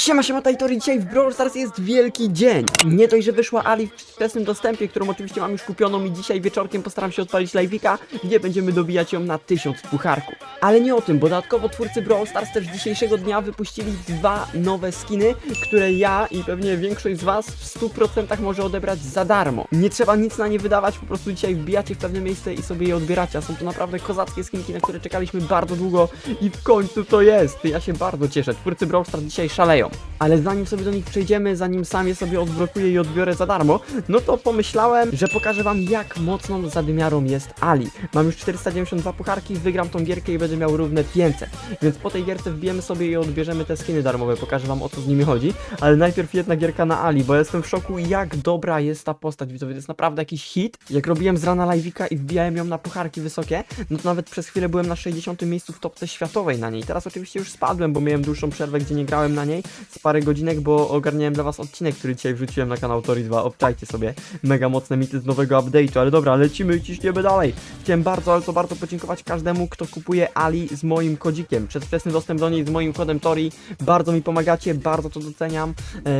Siema, siema, Tajtori, dzisiaj w Brawl Stars jest wielki dzień. Nie dość, że wyszła Ali w wczesnym dostępie, którą oczywiście mam już kupioną i dzisiaj wieczorkiem postaram się odpalić live'ika, gdzie będziemy dobijać ją na 1000 pucharków. Ale nie o tym, bo dodatkowo twórcy Brawl Stars też dzisiejszego dnia wypuścili dwa nowe skiny, które ja i pewnie większość z was w 100% może odebrać za darmo. Nie trzeba nic na nie wydawać, po prostu dzisiaj wbijacie w pewne miejsce i sobie je odbieracie, a są to naprawdę kozackie skinki, na które czekaliśmy bardzo długo i w końcu to jest. Ja się bardzo cieszę. Twórcy Brawl Stars dzisiaj szaleją. Ale zanim sobie do nich przejdziemy, zanim sam je sobie odblokuję i odbiorę za darmo, no to pomyślałem, że pokażę wam jak mocną zadymiarą jest Ali. Mam już 492 pucharki, wygram tą gierkę i będę miał równe 500. Więc po tej gierce wbijemy sobie i odbierzemy te skiny darmowe, pokażę wam o co z nimi chodzi. Ale najpierw jedna gierka na Ali, bo jestem w szoku jak dobra jest ta postać, widzowie, to jest naprawdę jakiś hit. Jak robiłem z rana live'ika i wbijałem ją na pucharki wysokie, no to nawet przez chwilę byłem na 60 miejscu w topce światowej na niej. Teraz oczywiście już spadłem, bo miałem dłuższą przerwę, gdzie nie grałem na niej z parę godzinek, bo ogarniałem dla was odcinek, który dzisiaj wrzuciłem na kanał Tori 2. Obczajcie sobie. Mega mocne mity z nowego update'u, ale dobra, lecimy i ciśniemy dalej. Chciałem bardzo, ale to bardzo podziękować każdemu, kto kupuje Ali z moim kodzikiem. Przedwczesny dostęp do niej z moim kodem Tori. Bardzo mi pomagacie, bardzo to doceniam.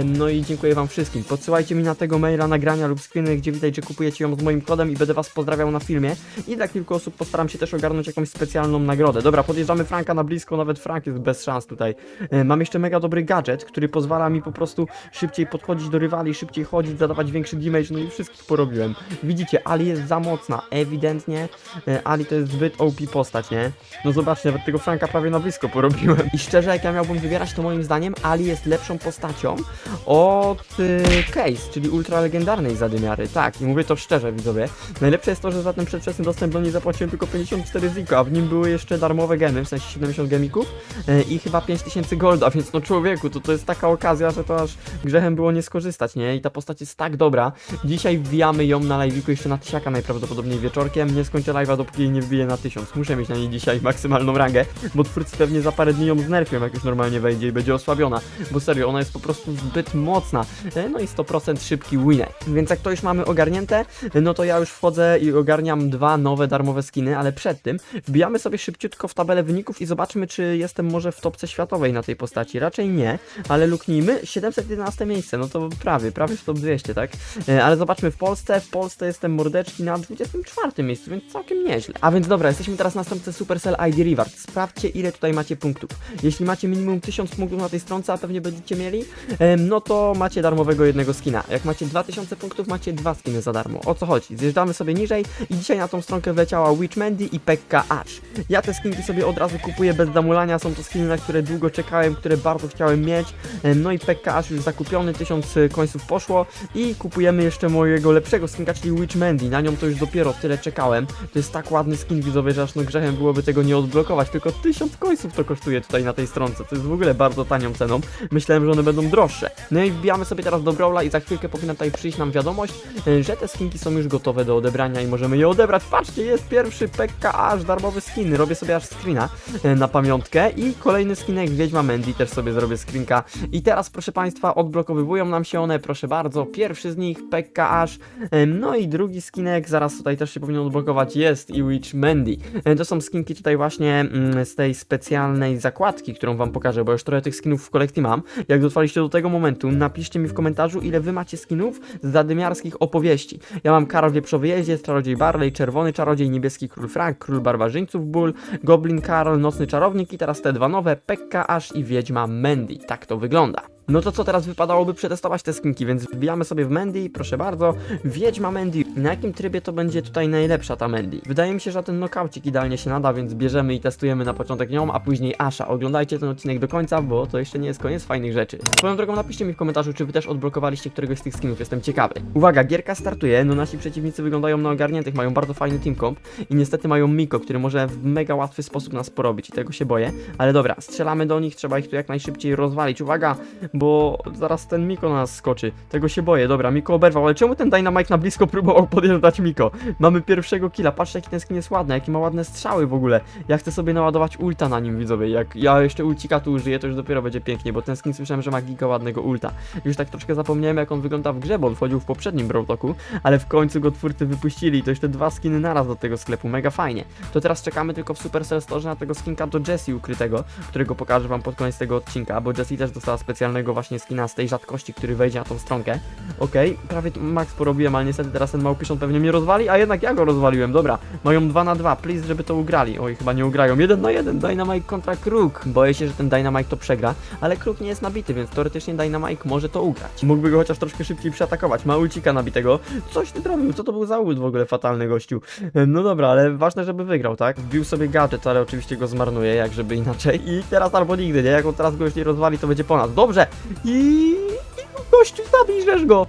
No i dziękuję wam wszystkim. Podsyłajcie mi na tego maila nagrania lub screeny, gdzie widać, że kupujecie ją z moim kodem i będę was pozdrawiał na filmie. I dla kilku osób postaram się też ogarnąć jakąś specjalną nagrodę. Dobra, podjeżdżamy Franka na blisko, nawet Frank jest bez szans tutaj. Mam jeszcze mega dobry gadżet, który pozwala mi po prostu szybciej podchodzić do rywali, szybciej chodzić, zadawać większy damage, no i wszystkich porobiłem. Widzicie, Ali jest za mocna, ewidentnie e, Ali to jest zbyt OP postać, nie? No zobaczcie, nawet tego Franka prawie na blisko porobiłem. I szczerze, jak ja miałbym wybierać, to moim zdaniem Ali jest lepszą postacią od y, Case, czyli ultra legendarnej zadymiary. Tak, i mówię to szczerze, widzowie. Najlepsze jest to, że za ten przedwczesny dostęp do niej zapłaciłem tylko 54 ziko, a w nim były jeszcze darmowe gemy, w sensie 70 gemików e, i chyba 5000 golda, więc no człowieku, to to jest taka okazja, że to aż grzechem było nie skorzystać, nie? I ta postać jest tak dobra. Dzisiaj wbijamy ją na live'iku jeszcze na tysiaka najprawdopodobniej wieczorkiem. Nie skończę live'a, dopóki jej nie wbiję na 1000. Muszę mieć na niej dzisiaj maksymalną rangę, bo twórcy pewnie za parę dni ją znerfią, jak już normalnie wejdzie i będzie osłabiona. Bo serio, ona jest po prostu zbyt mocna. E, No i 100% szybki winek. Więc jak to już mamy ogarnięte, no to ja już wchodzę i ogarniam dwa nowe darmowe skiny, ale przed tym wbijamy sobie szybciutko w tabelę wyników i zobaczmy, czy jestem może w topce światowej na tej postaci. Raczej nie, ale luknijmy. 711 miejsce, no to prawie, prawie w top 200, tak? E, Ale zobaczmy w Polsce. W Polsce jestem mordeczki na 24 miejscu, więc całkiem nieźle. A więc dobra, jesteśmy teraz na stronce Supercell ID Reward. Sprawdźcie, ile tutaj macie punktów. Jeśli macie minimum 1000 punktów na tej stronce, a pewnie będziecie mieli, no to macie darmowego jednego skina. Jak macie 2000 punktów, macie dwa skiny za darmo. O co chodzi? Zjeżdżamy sobie niżej i dzisiaj na tą stronkę wleciała Witch Mandy i Pekka Ash. Ja te skinki sobie od razu kupuję bez zamulania, są to skiny, na które długo czekałem, które bardzo chciałem mieć. Em, No i Ash już zakupiony, 1000 końców poszło i kupujemy jeszcze mojego lepszego skinka, czyli Witch Mandy. Na nią to już dopiero tyle czekałem. To jest tak ładny skin widzowy, że aż no grzechem byłoby tego nie odblokować. Tylko 1000 końców to kosztuje tutaj na tej stronce. To jest w ogóle bardzo tanią ceną. Myślałem, że one będą droższe. No i wbijamy sobie teraz do Brawla i za chwilkę powinna tutaj przyjść nam wiadomość, e, że te skinki są już gotowe do odebrania i możemy je odebrać. Patrzcie, jest pierwszy PK aż darmowy skin. Robię sobie aż screena e, na pamiątkę i kolejny skinek Wiedźma Mandy też sobie zrobię I teraz proszę Państwa, odblokowywują nam się one, proszę bardzo. Pierwszy z nich e, no i drugi skinek, zaraz tutaj też się powinien odblokować, jest i Witch Mandy. E, To są skinki tutaj właśnie mm, z tej specjalnej zakładki, którą Wam pokażę, bo już trochę tych skinów w kolekcji mam. Jak dotrwaliście do tego momentu, napiszcie mi w komentarzu, ile Wy macie skinów z zadymiarskich opowieści. Ja mam Karol Wieprzowy Jeździec, Czarodziej Barley, Czerwony Czarodziej, Niebieski Król Frank, Król Barbarzyńców Ból, Goblin Karol, Nocny Czarownik i teraz te dwa nowe, Pekka i Wiedźma Mandy. Tak to wygląda. No to co teraz wypadałoby przetestować te skinki, więc wbijamy sobie w Mandy, proszę bardzo, Wiedźma Mandy. Na jakim trybie to będzie tutaj najlepsza ta Mandy? Wydaje mi się, że ten knockoucik idealnie się nada, więc bierzemy i testujemy na początek nią, a później Asha. Oglądajcie ten odcinek do końca, bo to jeszcze nie jest koniec fajnych rzeczy. Swoją drogą napiszcie mi w komentarzu, czy wy też odblokowaliście któregoś z tych skinów, jestem ciekawy. Uwaga, gierka startuje, no nasi przeciwnicy wyglądają na ogarniętych, mają bardzo fajny team comp i niestety mają Miko, który może w mega łatwy sposób nas porobić i tego się boję. Ale dobra, strzelamy do nich, trzeba ich tu jak najszybciej rozwalić. Uwaga, bo zaraz ten Miko na nas skoczy. Tego się boję. Dobra, Miko oberwał, ale czemu ten Dynamite na blisko próbował podjeżdżać Miko? Mamy pierwszego killa. Patrzcie, jaki ten skin jest ładny, jaki ma ładne strzały w ogóle. Ja chcę sobie naładować ulta na nim, widzowie. Jak ja jeszcze ulcika tu użyję, to już dopiero będzie pięknie, bo ten skin słyszałem, że ma giga ładnego ulta. Już tak troszkę zapomniałem, jak on wygląda w grze, bo on wchodził w poprzednim Brawl Talku, ale w końcu go twórcy wypuścili i to jeszcze dwa skiny naraz do tego sklepu. Mega fajnie. To teraz czekamy tylko w Supercell Store na tego skinka do Jessie ukrytego, którego pokażę wam pod koniec tego odcinka, bo Jessie też dostała specjalnego samego właśnie skina z tej rzadkości, który wejdzie na tą stronkę. Okej, prawie tu max porobiłem, ale niestety teraz ten małpiszon pewnie mnie rozwali, a jednak ja go rozwaliłem, dobra. Mają 2 na 2, please, żeby to ugrali. Oj, chyba nie ugrają. 1 na 1, Dynamite kontra Kruk. Boję się, że ten Dynamite to przegra, ale Kruk nie jest nabity, więc teoretycznie Dynamite może to ugrać. Mógłby go chociaż troszkę szybciej przeatakować. Ma ulcika nabitego. Coś ty zrobił, co to był za ult w ogóle fatalny gościu. No dobra, ale ważne, żeby wygrał, tak? Wbił sobie gadżet, ale oczywiście go zmarnuje, jak żeby inaczej. I teraz albo nigdy, nie? Jak on teraz go już nie rozwali, to będzie po nas. Dobrze! I... I gościu, zabijesz go!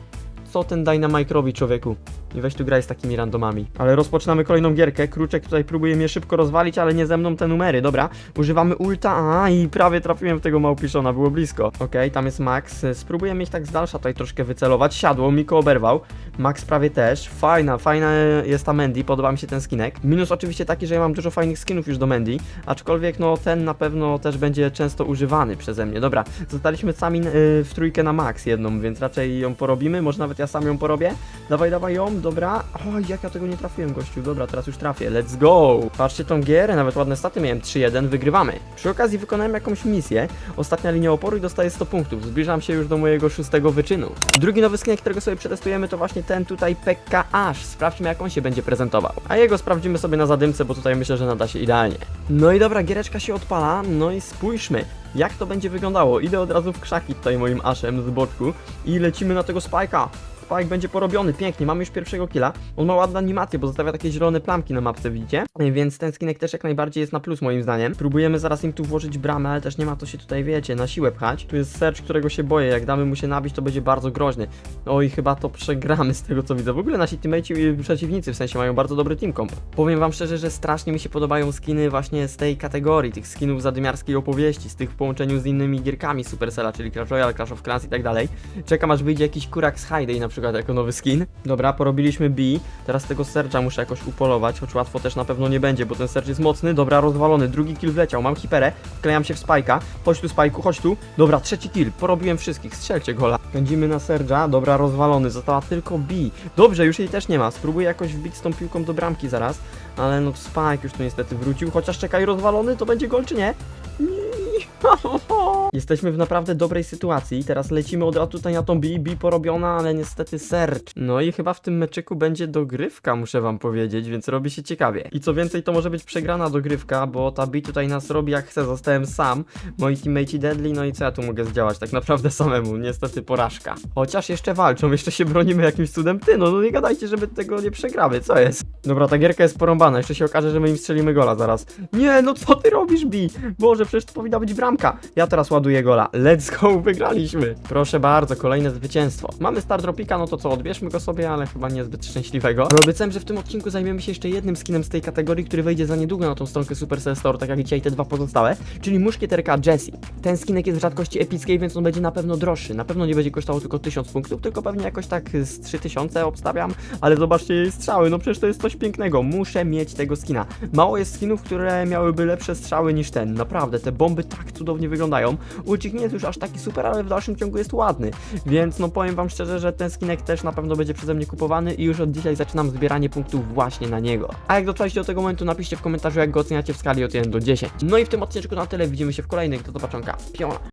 Co ten Dynamite robi, człowieku? I weź tu graj z takimi randomami. Ale rozpoczynamy kolejną gierkę. Kruczek tutaj próbuje mnie szybko rozwalić, ale nie ze mną te numery. Dobra, używamy ulta. A i prawie trafiłem w tego małpiszona, było blisko. Okej, tam jest Max. Spróbuję mieć tak z dalsza tutaj troszkę wycelować. Siadło, Miko oberwał. Max prawie też. Fajna, fajna jest ta Mandy, podoba mi się ten skinek. Minus oczywiście taki, że ja mam dużo fajnych skinów już do Mandy, aczkolwiek no ten na pewno też będzie często używany przeze mnie. Dobra, zostaliśmy sami yy, w trójkę na Max jedną, więc raczej ją porobimy. Może nawet ja sam ją porobię. Dawaj, dawaj ją, dobra. Oj, jak ja tego nie trafiłem, gościu. Dobra, teraz już trafię. Let's go! Patrzcie tą gierę, nawet ładne staty miałem 3-1, wygrywamy. Przy okazji wykonałem jakąś misję. Ostatnia linia oporu i dostaję 100 punktów. Zbliżam się już do mojego szóstego wyczynu. Drugi nowy skinek, którego sobie przetestujemy, to właśnie ten tutaj Pekka Ash. Sprawdźmy, jak on się będzie prezentował. A jego sprawdzimy sobie na zadymce, bo tutaj myślę, że nada się idealnie. No i dobra, giereczka się odpala. No i spójrzmy. Jak to będzie wyglądało? Idę od razu w krzaki tutaj moim aszem z boczku i lecimy na tego Spike'a. Spike będzie porobiony, pięknie, mamy już pierwszego killa. On ma ładne animacje, bo zostawia takie zielone plamki na mapce, widzicie? Więc ten skinek też jak najbardziej jest na plus moim zdaniem. Próbujemy zaraz im tu włożyć bramę, ale też nie ma to się tutaj, wiecie, na siłę pchać. Tu jest Serge, którego się boję, jak damy mu się nabić, to będzie bardzo groźny. Oj, chyba to przegramy z tego co widzę. W ogóle nasi teammate'ci i przeciwnicy w sensie mają bardzo dobry team comp. Powiem wam szczerze, że strasznie mi się podobają skiny właśnie z tej kategorii, tych skinów zadymiarskiej opowieści, z tych w połączeniu z innymi gierkami Supercella, czyli Clash Royale, Clash of Clans i tak dalej. Czekam aż wyjdzie jakiś kurak z Hayday na przykład jako nowy skin. Dobra, porobiliśmy B. Teraz tego Serge'a muszę jakoś upolować, choć łatwo też na pewno nie będzie, bo ten Serge jest mocny. Dobra, rozwalony, drugi kill wleciał, mam hiperę, wklejam się w Spike'a. Chodź tu Spike'u, chodź tu. Dobra, trzeci kill, porobiłem wszystkich, strzelcie gola. Pędzimy na Serge'a, dobra, rozwalony, została tylko B. Dobrze, już jej też nie ma, spróbuję jakoś wbić z tą piłką do bramki zaraz, ale no Spike już tu niestety wrócił, chociaż czekaj, rozwalony, to będzie gol czy nie? Jesteśmy w naprawdę dobrej sytuacji. Teraz lecimy od razu tutaj na tą B, B porobiona, ale niestety Serge. No i chyba w tym meczyku będzie dogrywka, muszę wam powiedzieć, więc robi się ciekawie. I co więcej, to może być przegrana dogrywka, bo ta B tutaj nas robi jak chce, zostałem sam. Moi teammate'i deadly, no i co ja tu mogę zdziałać? Tak naprawdę samemu, niestety porażka. Chociaż jeszcze walczą, jeszcze się bronimy jakimś cudem. Ty, no, no nie gadajcie, żeby tego nie przegramy, co jest? Dobra, ta gierka jest porąbana, jeszcze się okaże, że my im strzelimy gola zaraz. Nie, no co ty robisz, B? Boże, przecież to powinna być bramka. Ja teraz ładuję gola. Let's go, wygraliśmy. Proszę bardzo, kolejne zwycięstwo. Mamy Star Dropika, no to co, odbierzmy go sobie, ale chyba niezbyt szczęśliwego. Ale obiecałem, że w tym odcinku zajmiemy się jeszcze jednym skinem z tej kategorii, który wejdzie za niedługo na tą stronkę Supercell Store, tak jak dzisiaj te dwa pozostałe, czyli muszkieterka Jessie. Ten skinek jest w rzadkości epickiej, więc on będzie na pewno droższy. Na pewno nie będzie kosztował tylko 1000 punktów, tylko pewnie jakoś tak z 3000 obstawiam, ale zobaczcie jej strzały, no przecież to jest coś pięknego. Muszę mieć tego skina. Mało jest skinów, które miałyby lepsze strzały niż ten. Naprawdę, te bomby tak cudownie wyglądają. Ulcik nie jest już aż taki super, ale w dalszym ciągu jest ładny. Więc no powiem wam szczerze, że ten skinek też na pewno będzie przeze mnie kupowany i już od dzisiaj zaczynam zbieranie punktów właśnie na niego. A jak dotrwaliście do tego momentu, napiszcie w komentarzu, jak go oceniacie w skali od 1 do 10. No i w tym odcinku na tyle, widzimy się w kolejnych. Do zobaczonka. Piona.